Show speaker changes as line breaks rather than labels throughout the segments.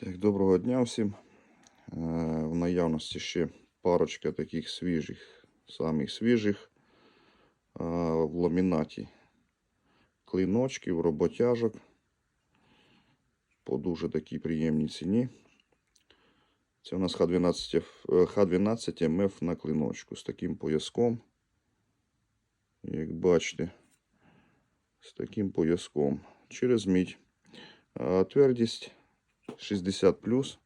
Так, доброго дня всім. Е, В наявності ще парочка таких свіжих, самих свіжих е, в ламінаті клиночків, роботяжок по дуже такій приємній ціні. Це у нас Х12, F- е, Х12 МФ на клиночку з таким пояском. Як бачите, з таким пояском через мідь. Твердість 60 плюс.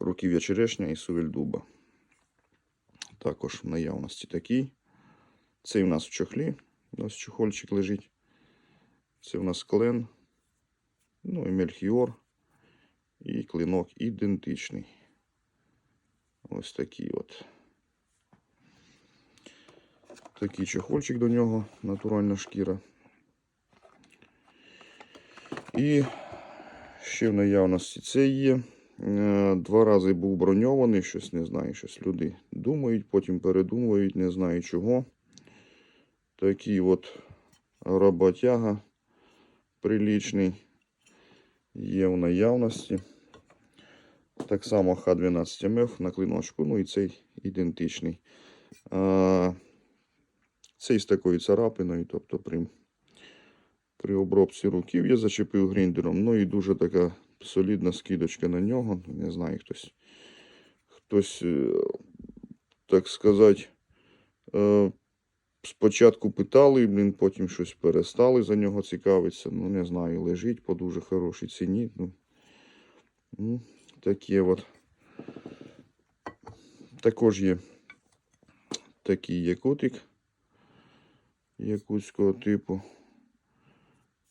Руків'я черешня і сувель дуба. Також в наявності такий. Цей у нас в чохлі. Ось чохольчик лежить. Це у нас клен. Ну і мельхіор. І клинок ідентичний. Ось такий от. Такий чохольчик до нього, натуральна шкіра. І ще в наявності це є. Е, Два рази був броньований, щось не знаю, щось люди думають, потім передумують, не знаю чого. Такий от роботяга прилічний є в наявності. Так само Х12МФ на клиночку, ну і цей ідентичний. А, цей з такою царапиною, тобто при при обробці руків я зачепив гріндером. Ну і дуже така солідна скидочка на нього. Не знаю, хтось, хтось, е, так сказати, е, спочатку питали, блін, потім щось перестали за нього цікавитися. Ну, не знаю, лежить по дуже хорошій ціні. Ну, ну таке от. Також є такий якутик якутського типу.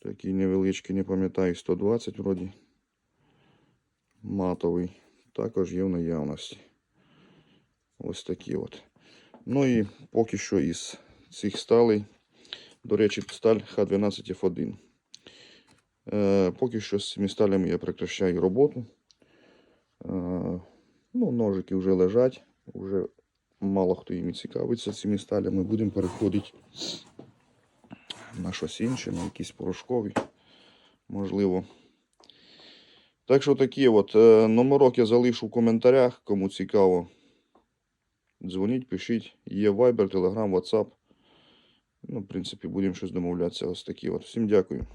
Такий невеличкий, не пам'ятаю, 120 вроді. Матовий. Також є в наявності. Ось такі от. Ну і поки що із цих сталей. До речі, сталь Х12F1. Е, поки що з цими сталями я прекращаю роботу. Е, ну, ножики вже лежать. Вже мало хто їм цікавиться цими сталями. Будемо переходити на щось інше, на якісь порошкові, можливо. Так що такі от. е, Номерок я залишу в коментарях, кому цікаво. Дзвоніть, пишіть. Є Viber, Telegram, WhatsApp. Ну, в принципі, будемо щось домовлятися. Ось такі от. Всім дякую.